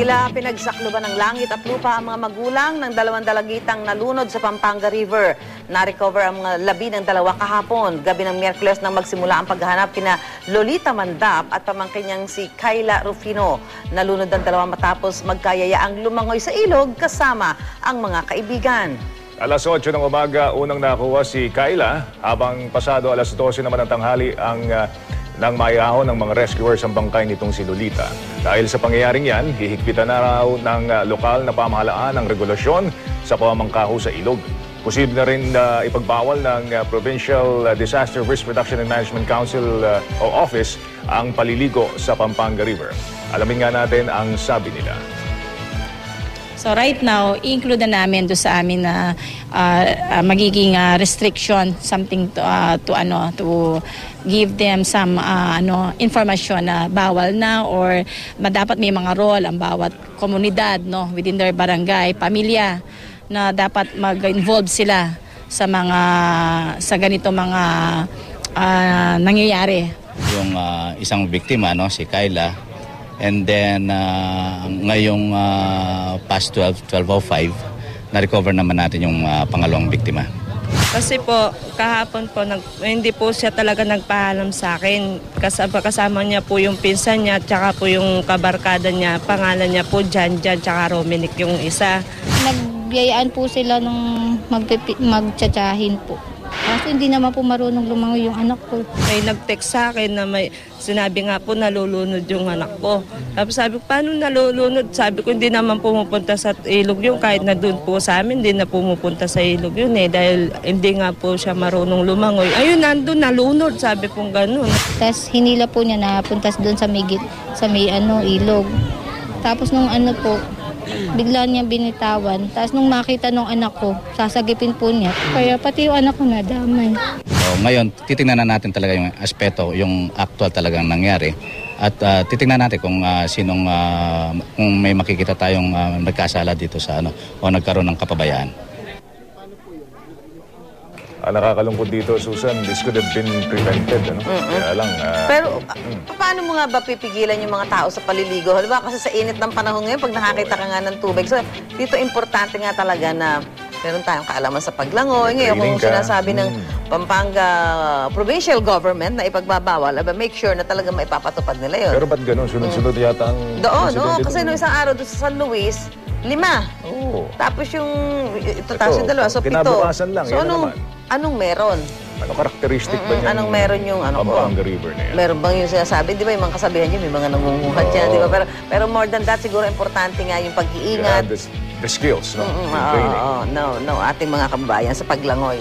Tila pinagsakluban ng langit at lupa ang mga magulang ng dalawang dalagitang nalunod sa Pampanga River. Na-recover ang mga labi ng dalawa kahapon. Gabi ng Miyerkules nang magsimula ang paghahanap kina Lolita Mandap at pamangkin niyang si Kyla Rufino. Nalunod ang dalawa matapos magkayayaang lumangoy sa ilog kasama ang mga kaibigan. Alas 8 ng umaga, unang nakuha si Kyla, habang pasado alas 12 naman ng tanghali ang uh, nang maiahon ng mga rescuers ang bangkay nitong si Lolita. Dahil sa pangyayaring yan, hihigpitan na raw ng uh, lokal na pamahalaan ang regulasyon sa pamamangkaho sa ilog. Posible na rin uh, ipagbawal ng uh, Provincial Disaster Risk Reduction and Management Council uh, o Office ang paliligo sa Pampanga River. Alamin nga natin ang sabi nila. So right now, include na namin do sa amin na uh, uh, magiging uh, restriction something to uh, to ano to give them some uh, ano information na bawal na or dapat may mga role ang bawat komunidad no within their barangay, pamilya na dapat mag-involve sila sa mga sa ganito mga uh, nangyayari. Yung uh, isang biktima no si Kyla And then uh, ngayong uh, past 12, 12.05, na-recover naman natin yung uh, pangalawang biktima. Kasi po, kahapon po, nag, hindi po siya talaga nagpaalam sa akin. Kasama, kasama niya po yung pinsan niya, tsaka po yung kabarkada niya. Pangalan niya po Jan Jan, tsaka Rominic yung isa. Nagbiyayaan po sila nung magtsatsahin po. Kasi hindi naman po marunong lumangoy yung anak ko. May nag-text sa akin na may sinabi nga po nalulunod yung anak ko. Tapos sabi ko, paano nalulunod? Sabi ko, hindi naman pumupunta sa ilog yun. Kahit na doon po sa amin, hindi na pumupunta sa ilog yun eh. Dahil hindi nga po siya marunong lumangoy. Ayun, nandun, nalunod. Sabi po ganun. Tapos hinila po niya na puntas doon sa may, sa may ano, ilog. Tapos nung ano po, bigla niya binitawan. Tapos nung makita nung anak ko, sasagipin po niya. Kaya pati yung anak ko nadamay. So, ngayon, titingnan na natin talaga yung aspeto, yung actual talagang nangyari. At uh, titingnan natin kung uh, sinong uh, kung may makikita tayong uh, nagkasala dito sa ano o nagkaroon ng kapabayaan. Ang nakakalungkot dito, Susan, this could have been prevented. Ano? Kaya lang... ah, Pero pa- paano mo nga ba pipigilan yung mga tao sa paliligo? Halimbawa kasi sa init ng panahon ngayon, pag nakakita ka nga ng tubig. So, dito importante nga talaga na meron tayong kaalaman sa paglangoy. Ngayon, Training kung ka. sinasabi ng Mm. Pampanga provincial government na ipagbabawal, aba, make sure na talaga maipapatupad nila yun. Pero ba't ganun? Sunod-sunod yata ang... Doon, no? dito. Kasi nung isang araw doon sa San Luis, lima. Oo. Tapos yung, ito, tapos Ito, yung dalawa, so pito. kinabukasan lang, So yan anong, naman. Anong meron? Ano karakteristik ba Mm-mm, niyan? anong meron yung ano po? Pampanga River na yan? Meron bang yung sinasabi? Di ba yung mga kasabihan yun, may mga nangunguhat Oo. dyan, di ba? Pero, pero more than that, siguro importante nga yung pag-iingat. the, the skills, no? Mm-mm, Yung oo, training. oo, no, no, ating mga kababayan sa paglangoy.